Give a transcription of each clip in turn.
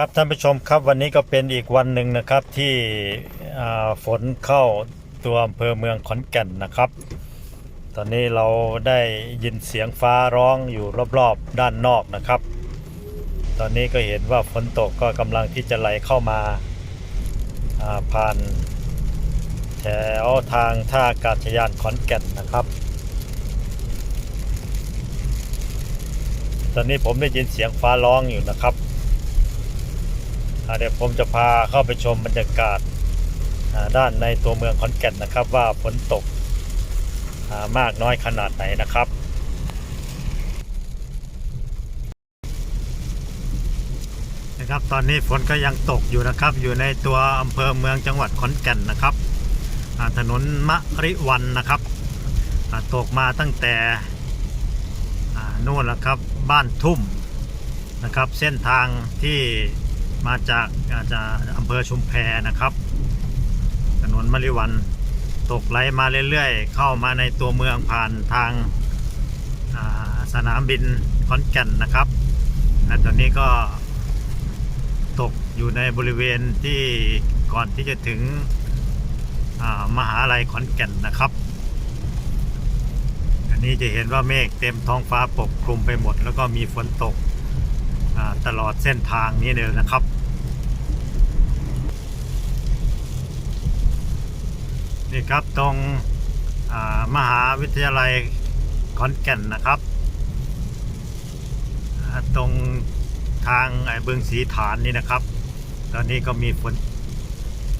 ครับท่านผู้ชมครับวันนี้ก็เป็นอีกวันหนึ่งนะครับที่ฝนเข้าตัวอำเภอเมืองขอนแก่นนะครับ ตอนนี้เราได้ยินเสียงฟ้าร้องอยู่รอบๆด้านนอกนะครับ ตอนนี้ก็เห็นว่าฝนตกก็กำลังที่จะไหลเข้ามาาผ่านแถวทางท่าอากาศยานขอนแก่นนะครับ ตอนนี้ผมได้ยินเสียงฟ้าร้องอยู่นะครับ เดี๋ยวผมจะพาเข้าไปชมบรรยากาศาด้านในตัวเมืองขอนแก่นนะครับ ว่าฝนตกามากน้อยขนาดไหนนะครับนะครับตอนนี้ฝนก็ยังตกอยู่นะครับ อยู่ในตัวอำเภอเมืองจังหวัดขอนแก่นนะครับถนนมะริวันนะครับตกมาตั้งแต่นู่นแหละครับบ้านทุ่มนะครับ เส้นทางที่ มาจากอาจจะอำเภอชุมแพนะครับ ถนนมะริวันตกไหลมาเรื่อยๆ เข้ามาในตัวเมืองผ่านทางาสนามบินขอนแก่นนะครับและตอนนี้ก็ตกอยู่ในบริเวณที่ก่อนที่จะถึงอ่ามหาลัยขอนแก่นนะครับ อันนี้จะเห็นว่าเมฆเต็มท้องฟ้าปกคลุมไปหมด แล้วก็มีฝนตกตลอดเส้นทางนี้เลยนะครับ ครับตรงมหาวิทยาลัยขอนแก่นนะครับ ตรงทางไอ้เบืองสีฐานนี่นะครับ ตอนนี้ก็มีฝน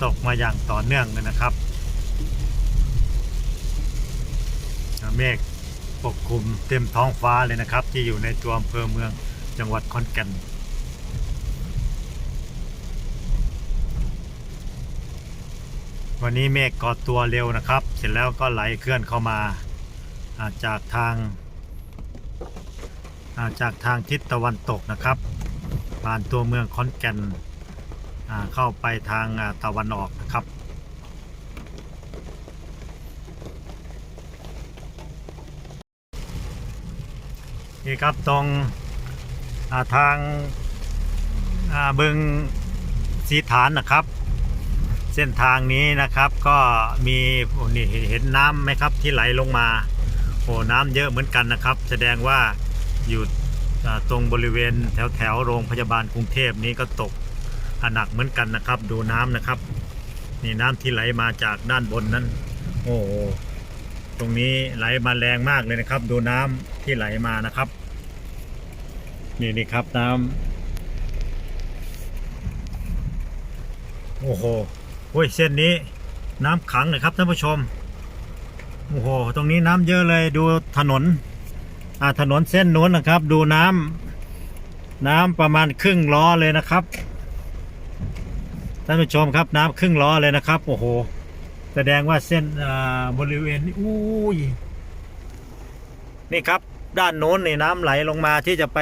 ตกมาอย่างต่อเนื่องเลยนะครับเมฆปกคลุมเต็มท้องฟ้าเลยนะครับ ที่อยู่ในตัวอำเภอเมืองจังหวัดขอนแก่น วันนี้เมฆก่อตัวเร็วนะครับ เสร็จแล้วก็ไหลเคลื่อนเข้ามาาจากทางาจากทางทิศตะวันตกนะครับ ผ่านตัวเมืองขอนแก่นเข้าไปทางตะวันออกนะครับนี่ครับตรงาทางบึงสีฐานนะครับ เส้นทางนี้นะครับก็มีนี่เห็นน้ำไหมครับที่ไหลลงมาโอ้น้ำเยอะเหมือนกันนะครับ แสดงว่าอยู่ตรงบริเวณแถวแถวโรงพยาบาลกรุงเทพนี้ก็ตกหนักเหมือนกันนะครับ ดูน้ำนะครับ นี่น้ำที่ไหลมาจากด้านบนนั้น โอ้โหตรงนี้ไหลมาแรงมากเลยนะครับ ดูน้ำที่ไหลมานะครับ นี่นี่ครับน้ำโอ้โห อ้ยเส้นนี้น้ำขังเลยครับท่านผู้ชมโอ้โหตรงนี้น้ำเยอะเลยดูถนนอ่าถนนเส้นนู้นนะครับ ดูน้ำน้ำประมาณครึ่งล้อเลยนะครับท่านผู้ชมครับน้ำครึ่งล้อเลยนะครับ โอ้โห แสดงว่าเส้นอ่าบริเวณนี้อุ้ยนี่ครับ ด้านโน้นนี่น้ำไหลลงมาที่จะไป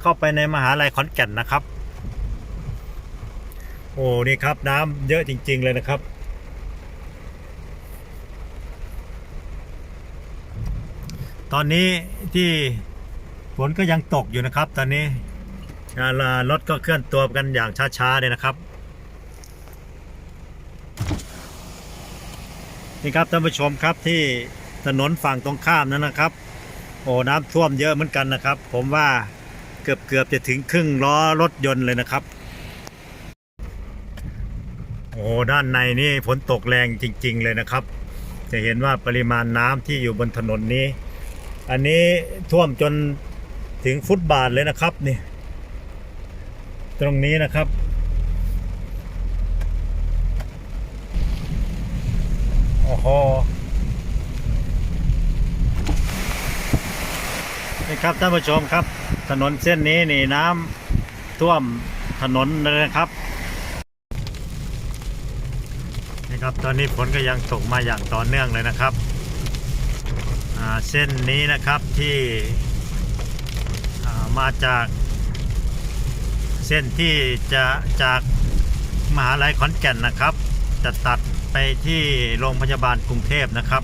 เข้าไปในมหาลัยขอนแก่นนะครับ โอ้นี่ครับน้ำเยอะจริง ๆ เลยนะครับ ตอนนี้ที่ฝนก็ยังตกอยู่นะครับ ตอนนี้รถก็เคลื่อนตัวกันอย่างช้าๆเลยนะครับนี่ครับท่านผู้ชมครับที่ถนนฝั่งตรงข้ามนั้นนะครับ โอ้น้ำท่วมเยอะเหมือนกันนะครับ ผมว่าเกือบเกือบจะถึงครึ่งล้อรถยนต์เลยนะครับ โอ้ด้านในนี่ฝนตกแรงจริง ๆ เลยนะครับ จะเห็นว่าปริมาณน้ำที่อยู่บนถนนนี้ อันนี้ท่วมจนถึงฟุตบาทเลยนะครับนี่ ตรงนี้นะครับโอ้โหนี่ครับท่านผู้ชมครับ ถนนเส้นนี้นี่น้ำท่วมถนนเลยนะครับนี่ครับ ตอนนี้ฝนก็ยังตกมาอย่างต่อเนื่องเลยนะครับเส้นนี้นะครับที่ามาจากเส้นที่จะจากมหาลัยขอนแก่นนะครับ จะตัดไปที่โรงพยาบาลกรุงเทพนะครับ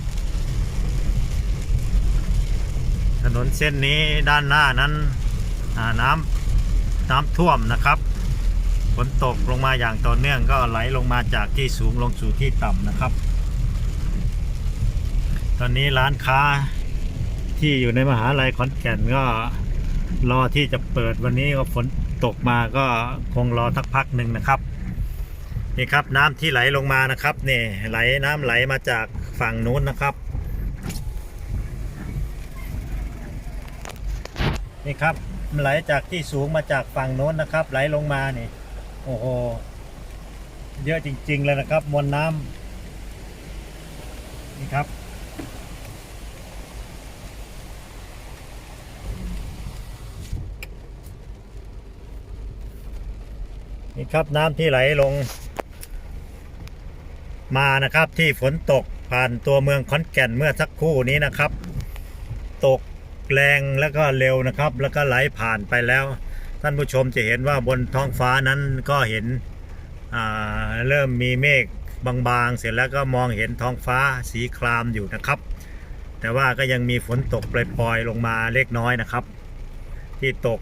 ถนนเส้นนี้ด้านหน้านั้นอ่าน้ำน้ำท่วมนะครับ ฝนตกลงมาอย่างต่อเนื่องก็ไหลลงมาจากที่สูงลงสู่ที่ต่ำนะครับ ตอนนี้ร้านค้าที่อยู่ในมหาลัยขอนแก่นก็รอที่จะเปิดวันนี้ก็ฝนตกมาก็คงรอทักพักหนึ่งนะครับนี่ครับน้ำที่ไหลลงมานะครับนี่ไหลน้ำไหลมาจากฝั่งนู้นนะครับนี่ครับไหลจากที่สูงมาจากฝั่งโน้นนะครับ ไหลลงมานี่ โอ้โห เยอะจริง ๆ เลยนะครับมวลน้ำนี่ครับ นี่ครับน้ำที่ไหลลง มานะครับที่ฝนตกผ่านตัวเมืองขอนแก่นเมื่อสักครู่นี้นะครับ ตกแรงแล้วก็เร็วนะครับ แล้วก็ไหลผ่านไปแล้ว ท่านผู้ชมจะเห็นว่าบนท้องฟ้านั้นก็เห็นเริ่มมีเมฆบางๆ เสร็จแล้วก็มองเห็นท้องฟ้าสีครามอยู่นะครับ แต่ว่าก็ยังมีฝนตกปล่อยๆลงมาเล็กน้อยนะครับ ที่ตก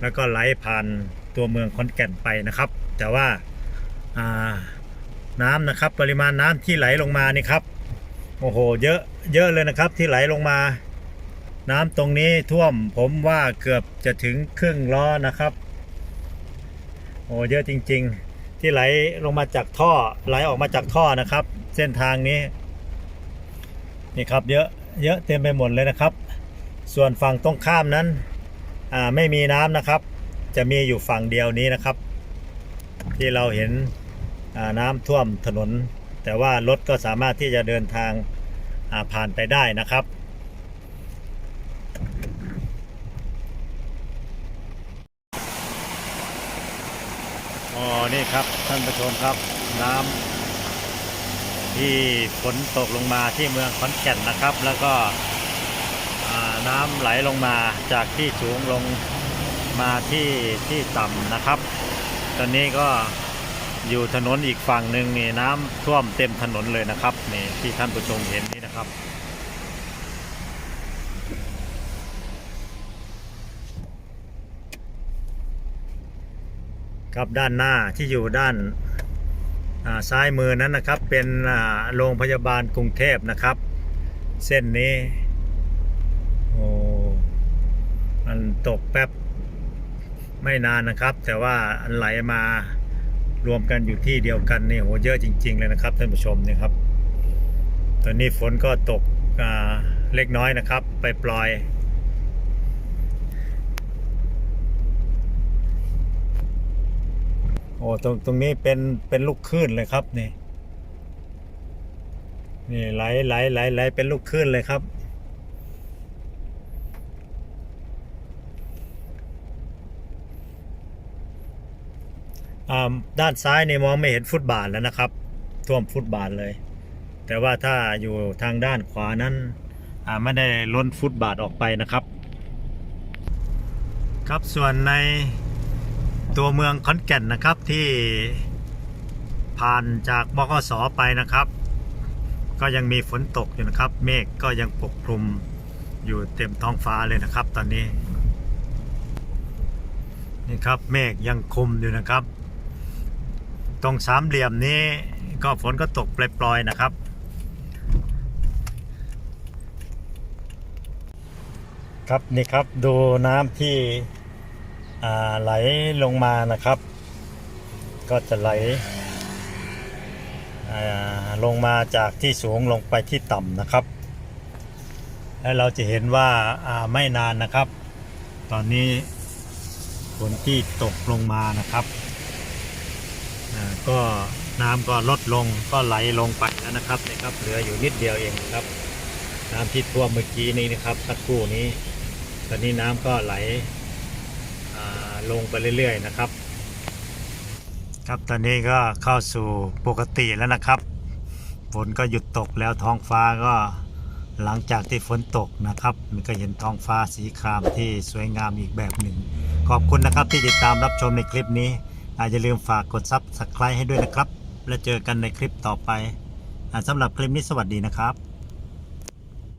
แล้วก็ไหลผ่านตัวเมืองขอนแก่นไปนะครับ แต่ว่าอ่าน้ำนะครับปริมาณน้ำที่ไหลลงมานี่ครับโอ้โหเยอะเยอะเลยนะครับที่ไหลลงมา น้ำตรงนี้ท่วมผมว่าเกือบจะถึงครึ่งล้อนะครับ โอ้เยอะจริง ๆ ที่ไหลลงมาจากท่อไหลออกมาจากท่อนะครับ เส้นทางนี้นี่ครับเยอะเยอะเต็มไปหมดเลยนะครับ ส่วนฝั่งตรงข้ามนั้นไม่มีน้ำนะครับ จะมีอยู่ฝั่งเดียวนี้นะครับ ที่เราเห็นน้ำท่วมถนน แต่ว่ารถก็สามารถที่จะเดินทางผ่านไปได้นะครับ นี่ครับท่านผู้ชมครับน้ำที่ฝนตกลงมาที่เมืองขอนแก่นนะครับ แล้วก็น้ำไหลลงมาจากที่สูงลงมาที่ที่ต่ำนะครับ ตอนนี้ก็อยู่ถนนอีกฝั่งหนึ่งนี่น้ำท่วมเต็มถนนเลยนะครับนี่ที่ท่านผู้ชมเห็นนี่นะครับ ครับด้านหน้าที่อยู่ด้านาซ้ายมือนั้นนะครับ เป็นโรงพยาบาลกรุงเทพนะครับ เส้นนี้โอ้มันตกแป๊บไม่นานนะครับ แต่ว่าอันไหลมารวมกันอยู่ที่เดียวกันนี่โหเยอะจริง ๆ เลยนะครับท่านผู้ชมนี่ครับ ตอนนี้ฝนก็ตกเล็กน้อยนะครับ ไปปล่อย โอ้ตรงตรงนี้เป็นเป็นลูกคลื่นเลยครับนี่นี่ไหลไหลไหลไหลเป็นลูกคลื่นเลยครับอ่าด้านซ้ายนี่มองไม่เห็นฟุตบาทแล้วนะครับ ท่วมฟุตบาทเลย แต่ว่าถ้าอยู่ทางด้านขวานั้นอ่าไม่ได้ล้นฟุตบาทออกไปนะครับ ครับส่วนใน ตัวเมืองขอนแก่นนะครับที่ผ่านจากบกสไปนะครับ ก็ยังมีฝนตกอยู่นะครับ เมฆก็ยังปกคลุมอยู่เต็มท้องฟ้าเลยนะครับ ตอนนี้ นี่ครับเมฆยังคลุมอยู่นะครับ ตรงสามเหลี่ยมนี้ก็ฝนก็ตกปล่อยๆนะครับครับนี่ครับดูน้ำที่ ไหลลงมานะครับ ก็จะไหลลงมาจากที่สูงลงไปที่ต่ำนะครับ และเราจะเห็นว่าาไม่นานนะครับ ตอนนี้ฝนที่ตกลงมานะครับก็น้ำก็ลดลงก็ไหลลงไปแล้วนะครับนี่ครับ เหลืออยู่นิดเดียวเองครับ น้ำที่ท่วมเมื่อกี้นี้นะครับสักครู่นี้ ตอนนี้น้ำก็ไหล ลงไปเรื่อยๆนะครับ ครับตอนนี้ก็เข้าสู่ปกติแล้วนะครับฝนก็หยุดตกแล้วท้องฟ้าก็หลังจากที่ฝนตกนะครับ มันก็เห็นท้องฟ้าสีครามที่สวยงามอีกแบบหนึ่ง ขอบคุณนะครับที่ติดตามรับชมในคลิปนี้อาอย่าลืมฝากกดซับสไครต์ให้ด้วยนะครับ แล้วเจอกันในคลิปต่อไปสำหรับคลิปนี้สวัสดีนะครับ